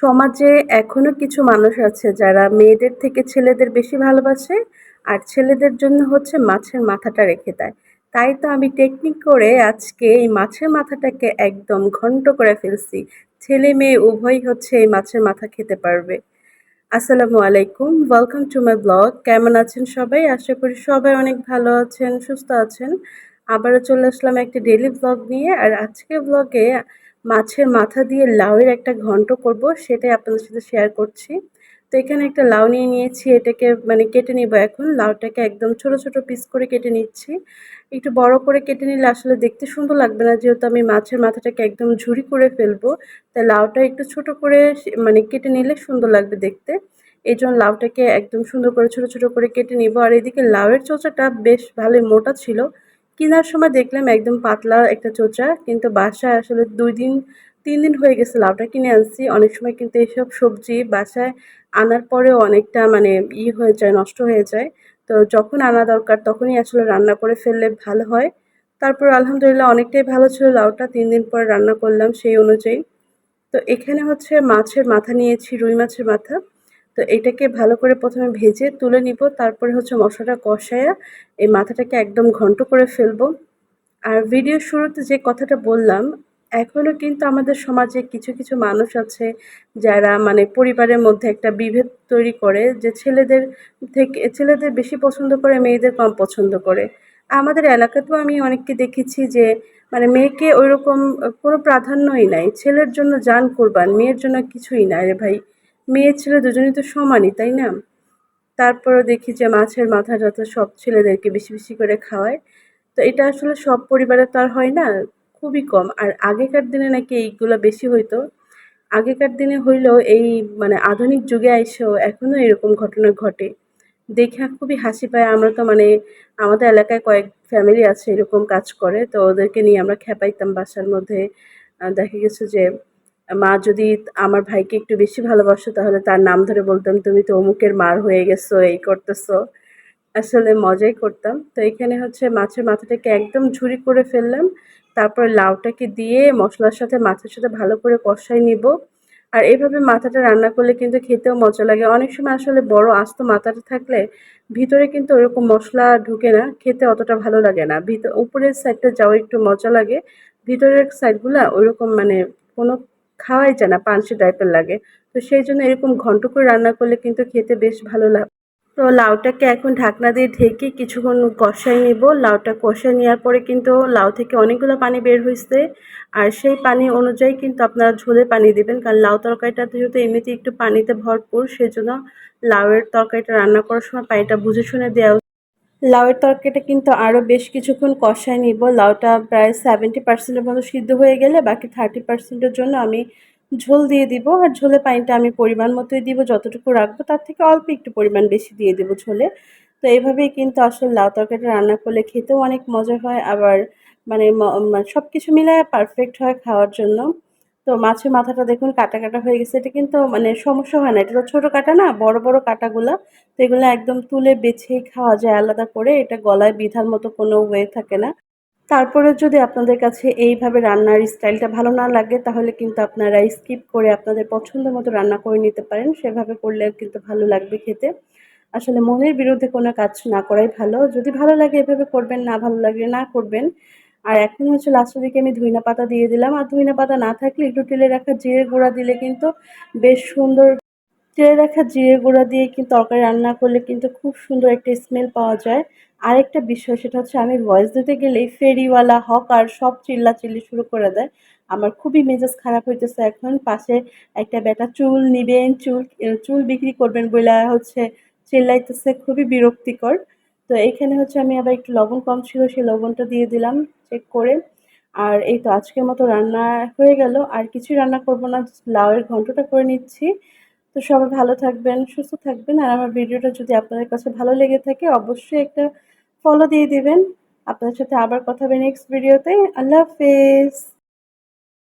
সমাজে এখনও কিছু মানুষ আছে যারা মেয়েদের থেকে ছেলেদের বেশি ভালোবাসে আর ছেলেদের জন্য হচ্ছে মাছের মাথাটা রেখে দেয়। তাই তো আমি টেকনিক করে আজকে এই মাছের মাথাটাকে একদম ঘন্ট করে ফেলছি। ছেলে মেয়ে উভয়ই হচ্ছে এই মাছের মাথা খেতে পারবে। আসসালামু আলাইকুম ওয়েলকাম টু মাই ব্লগ কেমন আছেন সবাই? আশা করি সবাই অনেক ভালো আছেন, সুস্থ আছেন। আবারও চলে আসলাম একটা ডেলি ব্লগ নিয়ে। আর আজকে ব্লগে মাছের মাথা দিয়ে লাউয়ের একটা ঘন্ট করব, সেটাই আপনাদের সাথে শেয়ার করছি। তো এখানে একটা লাউ নিয়ে নিয়েছি, এটাকে মানে কেটে নিব এখন। লাউটাকে একদম ছোট ছোট পিস করে কেটে নিচ্ছি। একটু বড় করে কেটে নিলে আসলে দেখতে সুন্দর লাগবে না, যেহেতু আমি মাছের মাথাটাকে একদম ঝুড়ি করে ফেলব। তাই লাউটা একটু ছোট করে মানে কেটে নিলে সুন্দর লাগবে দেখতে। এই জন্য লাউটাকে একদম সুন্দর করে ছোট ছোট করে কেটে নিব। আর এদিকে লাউয়ের চোচাটা বেশ ভালোই মোটা ছিল। কেনার সময় দেখলাম একদম পাতলা একটা চোচা, কিন্তু বাসায় আসলে দুই দিন, তিন দিন হয়ে গেছে লাউটা কিনে আনছি। অনেক সময় কিন্তু এইসব সবজি বাসায় আনার পরেও অনেকটা মানে ই হয়ে যায়, নষ্ট হয়ে যায়। তো যখন আনা দরকার তখনই আসলে রান্না করে ফেললে ভালো হয়। তারপর আলহামদুলিল্লাহ অনেকটাই ভালো ছিল লাউটা, তিন দিন পর রান্না করলাম সেই অনুযায়ী। তো এখানে হচ্ছে মাছের মাথা নিয়েছি, রুই মাছের মাথা। তো এটাকে ভালো করে প্রথমে ভেজে তুলে নিব, তারপরে হচ্ছে মশলাটা কষায়া এই মাথাটাকে একদম ঘন্ট করে ফেলব। আর ভিডিও শুরুতে যে কথাটা বললাম এখনও কিন্তু আমাদের সমাজে কিছু কিছু মানুষ আছে যারা মানে পরিবারের মধ্যে একটা বিভেদ তৈরি করে যে ছেলেদের থেকে, ছেলেদের বেশি পছন্দ করে, মেয়েদের কম পছন্দ করে। আমাদের এলাকাতেও আমি অনেককে দেখেছি যে মানে মেয়েকে ওইরকম কোনো প্রাধান্যই নাই। ছেলের জন্য যান করবান, মেয়ের জন্য কিছুই নাই রে ভাই। মেয়ে ছেলে দুজনেই তো সমানই, তাই না? তারপরেও দেখি যে মাছের মাথা টাথা সব ছেলেদেরকে বেশি বেশি করে খাওয়ায়। তো এটা আসলে সব পরিবারে তো আর হয় না, খুবই কম। আর আগেকার দিনে নাকি এইগুলো বেশি হইতো। আগেকার দিনে হইলেও এই মানে আধুনিক যুগে এসেও এখনও এরকম ঘটনা ঘটে। দেখে খুবই হাসি পায়। আমরা তো মানে আমাদের এলাকায় কয়েক ফ্যামিলি আছে এরকম কাজ করে, তো ওদেরকে নিয়ে আমরা খেপাইতাম বাসার মধ্যে। দেখা গেছে যে মা যদি আমার ভাইকে একটু বেশি ভালোবাসো, তাহলে তার নাম ধরে বলতাম, তুমি তো অমুকের মার হয়ে গেছো, এই করতেছো। আসলে মজাই করতাম। তো এখানে হচ্ছে মাছের মাথাটাকে একদম ঝুরি করে ফেললাম। তারপর লাউটাকে দিয়ে মশলার সাথে, মাছের সাথে ভালো করে কষাই নিব। আর এইভাবে মাথাটা রান্না করলে কিন্তু খেতেও মজা লাগে। অনেক সময় আসলে বড় আস্ত মাথাটা থাকলে ভিতরে কিন্তু ওরকম মশলা ঢুকে না, খেতে অতটা ভালো লাগে না। ভিতর উপরের সাইডটা যাওয়া একটু মজা লাগে। ভিতরের সাইডগুলা ওইরকম মানে কোনো খাওয়াই যায় না, পানসি টাইপের লাগে। তো সেই জন্য এরকম ঘন্ট করে রান্না করলে কিন্তু খেতে বেশ ভালো লাগে তো লাউটাকে এখন ঢাকনা দিয়ে ঢেকে কিছুক্ষণ কষাই নেব। লাউটা কষাই নেওয়ার পরে কিন্তু লাউ থেকে অনেকগুলো পানি বের হয়েছে। আর সেই পানি অনুযায়ী কিন্তু আপনারা ঝোলে পানি দেবেন, কারণ লাউ তরকারিটা যেহেতু এমনিতে একটু পানিতে ভরপুর, সেজন্য লাউয়ের তরকারিটা রান্না করার সময় পানিটা বুঝে শুনে দেওয়া লাউয়ের তরকারিটা কিন্তু আরও বেশ কিছুক্ষণ কষায় নিব। লাউটা প্রায় সেভেন্টি পার্সেন্টের মতো সিদ্ধ হয়ে গেলে বাকি থার্টি পার্সেন্টের জন্য আমি ঝোল দিয়ে দিব। আর ঝোলে পানিটা আমি পরিমাণ মতোই দিব, যতটুকু রাখব তার থেকে অল্প একটু পরিমাণ বেশি দিয়ে দেবো ঝোলে। তো এইভাবেই কিন্তু আসলে লাউ তরকারিটা রান্না করলে খেতেও অনেক মজা হয়, আবার মানে সব কিছু মিলায় পারফেক্ট হয় খাওয়ার জন্য। তো মাছের মাথাটা দেখুন কাটা কাটা হয়ে গেছে। এটা কিন্তু মানে সমস্যা হয় না। এটা তো ছোটো কাটা না, বড় বড় কাটাগুলো। তো এগুলো একদম তুলে বেছেই খাওয়া যায় আলাদা করে। এটা গলায় বিধার মতো কোনো ওয়ে থাকে না। তারপরে যদি আপনাদের কাছে এইভাবে রান্নার স্টাইলটা ভালো না লাগে, তাহলে কিন্তু আপনারা স্কিপ করে আপনাদের পছন্দ মতো রান্না করে নিতে পারেন। সেভাবে করলে কিন্তু ভালো লাগবে খেতে। আসলে মনের বিরুদ্ধে কোনো কাজ না করাই ভালো। যদি ভালো লাগে এভাবে করবেন, না ভালো লাগলে না করবেন। আর এখন হচ্ছে লাস্টের দিকে আমি ধুইনা পাতা দিয়ে দিলাম। আর ধুইনা পাতা না থাকলে একটু তেলে রাখা জিরে গুঁড়া দিলে কিন্তু বেশ সুন্দর তেলে রাখা জিরে গুঁড়া দিয়ে কিন্তু তরকারি রান্না করলে কিন্তু খুব সুন্দর একটা স্মেল পাওয়া যায়। আরেকটা বিষয় সেটা হচ্ছে আমি ভয়েস দিতে গেলেই ফেরিওয়ালা হক আর সব চিল্লা চিল্লি শুরু করে দেয়। আমার খুবই মেজাজ খারাপ হইতেছে এখন। পাশে একটা বেটা চুল নিবেন, চুল চুল বিক্রি করবেন বলে হচ্ছে চিল্লাইতেছে। খুবই বিরক্তিকর। তো এইখানে হচ্ছে আমি আবার একটু লবণ কম ছিল, সেই লবণটা দিয়ে দিলাম চেক করে। আর এই তো আজকের মতো রান্না হয়ে গেল। আর কিছুই রান্না করব না লাউয়ের ঘন্টটা করে নিচ্ছি। তো সবাই ভালো থাকবেন, সুস্থ থাকবেন। আর আমার ভিডিওটা যদি আপনাদের কাছে ভালো লেগে থাকে, অবশ্যই একটা ফলো দিয়ে দিবেন। আপনার সাথে আবার কথা হবে নেক্সট ভিডিওতে আল্লাহ হাফেজ।